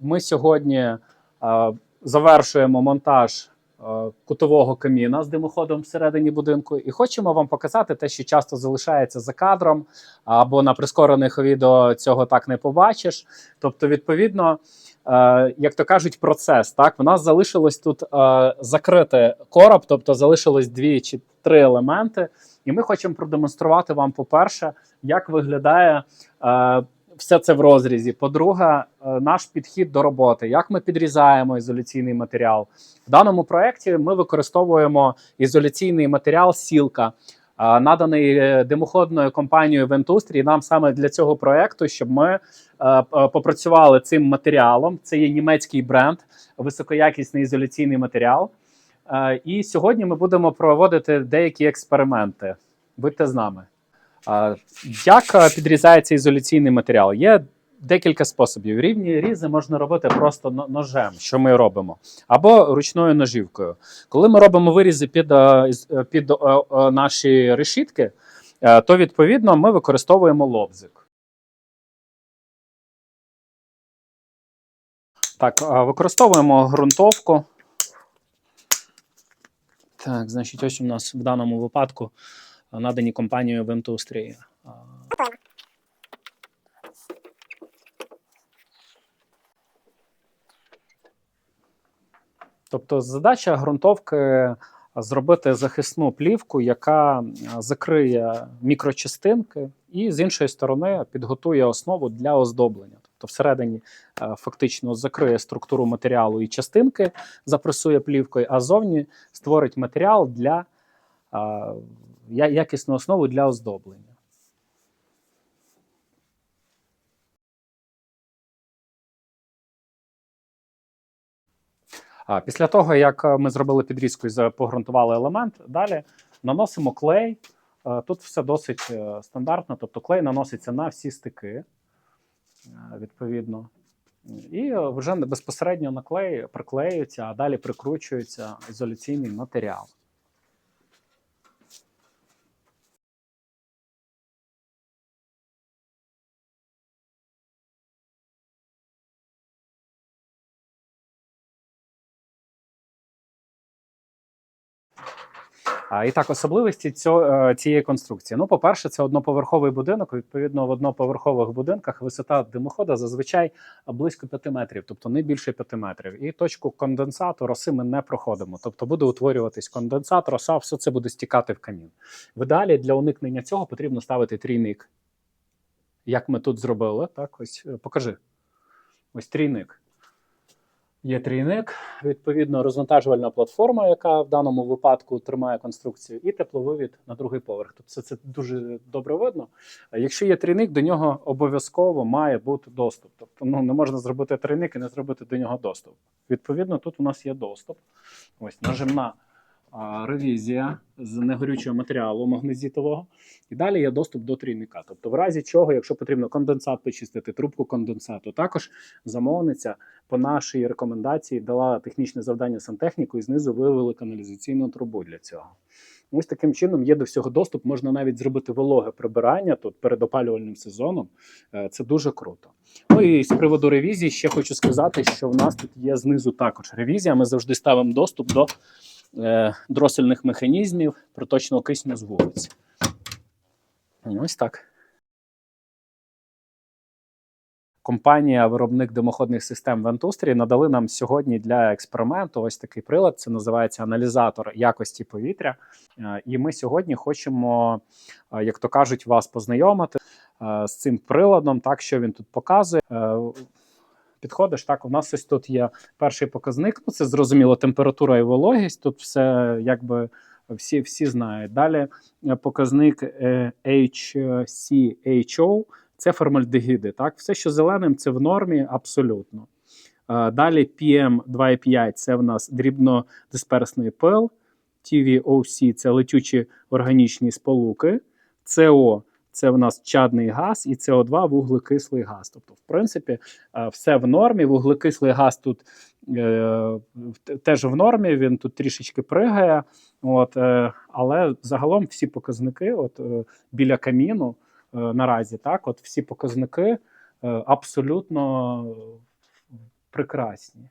Ми сьогодні е, завершуємо монтаж е, кутового каміна з димоходом всередині будинку, і хочемо вам показати те, що часто залишається за кадром, або на прискорених відео цього так не побачиш. Тобто, відповідно, е, як то кажуть, процес. Так, у нас залишилось тут е, закрити короб, тобто залишилось дві чи три елементи. І ми хочемо продемонструвати вам, по-перше, як виглядає все це в розрізі. По-друге, е, наш підхід до роботи, як ми підрізаємо ізоляційний матеріал. В даному проєкті ми використовуємо ізоляційний матеріал сілка, е, наданий е, димоходною компанією Ventusтрі. Нам саме для цього проєкту, щоб ми попрацювали цим матеріалом. Це є німецький бренд, високоякісний ізоляційний матеріал. І сьогодні ми будемо проводити деякі експерименти. Будьте з нами. Як е, підрізається ізоляційний матеріал? Є декілька способів. Рівні різи можна робити просто ножем, що ми робимо, або ручною ножівкою. Коли ми робимо вирізи під, е, е, під наші решітки, то відповідно ми використовуємо лобзик. Так, використовуємо ґрунтовку. Так, значить, ось у нас в даному випадку надані компанією Ventusтрі. е, Тобто задача ґрунтовки зробити захисну плівку, яка закриє мікрочастинки, і з іншої сторони підготує основу для оздоблення. Тобто, всередині фактично закриє структуру матеріалу і частинки, запресує плівкою, а зовні створить матеріал для якісну основу для оздоблення. А після того, як е, ми зробили підрізку і погрунтували елемент, далі наносимо клей. Е, Тут все досить е, стандартно, тобто клей наноситься на всі стики, відповідно. І вже безпосередньо на клей приклеюється, а далі прикручується ізоляційний матеріал. А, І так, особливості цього, е, цієї конструкції. Ну, по-перше, це одноповерховий будинок. Відповідно, в одноповерхових будинках висота димохода зазвичай близько 5 метрів, тобто не більше 5 метрів. І точку конденсату роси ми не проходимо. Тобто буде утворюватись конденсат, роса, все це буде стікати в камін. В ідеалі для уникнення цього потрібно ставити трійник. Як ми тут зробили, так ось е, покажи. Ось трійник. Є трійник, відповідно, розвантажувальна платформа, яка в даному випадку тримає конструкцію, і тепловивід на другий поверх. Тобто це, це дуже добре видно. Якщо є трійник, до нього обов'язково має бути доступ. Тобто ну, не можна зробити трійник і не зробити до нього доступ. Відповідно, тут у нас є доступ. Ось нажимна ревізія з негорючого матеріалу магнезітового. І далі є доступ до трійника. Тобто, в разі чого, якщо потрібно конденсат почистити, трубку конденсату, також замовниця по нашій рекомендації дала технічне завдання сантехніку і знизу вивели каналізаційну трубу для цього. Ось таким чином є до всього доступ. Можна навіть зробити вологе прибирання тут перед опалювальним сезоном. Е, Це дуже круто. Ну і з приводу ревізії ще хочу сказати, що в нас тут є знизу також ревізія. Ми завжди ставимо доступ до дросельних механізмів проточного кисню з вулиці. Ось так. Компанія, виробник димоходних систем Ventusтрі надали нам сьогодні для експерименту ось такий прилад. Це називається аналізатор якості повітря. Е, І ми сьогодні хочемо, е, як то кажуть, вас познайомити е, з цим приладом, так що він тут показує. Підходиш, так, у нас ось тут є перший показник. Ну, це зрозуміло, температура і вологість. Тут все якби всі, всі знають. Далі е, показник е, HCHO це формальдегіди. Так, все, що зеленим, це в нормі абсолютно. Е, Далі PM2,5 це в нас дрібнодисперсний пил, TVOC це летючі органічні сполуки, CO це в нас чадний газ, і СО2 вуглекислий газ. Тобто, в принципі, е, все в нормі. Вуглекислий газ тут е, теж в нормі, він тут трішечки пригає. От, е, але загалом всі показники, от е, біля каміну е, наразі, так, от всі показники е, абсолютно прекрасні.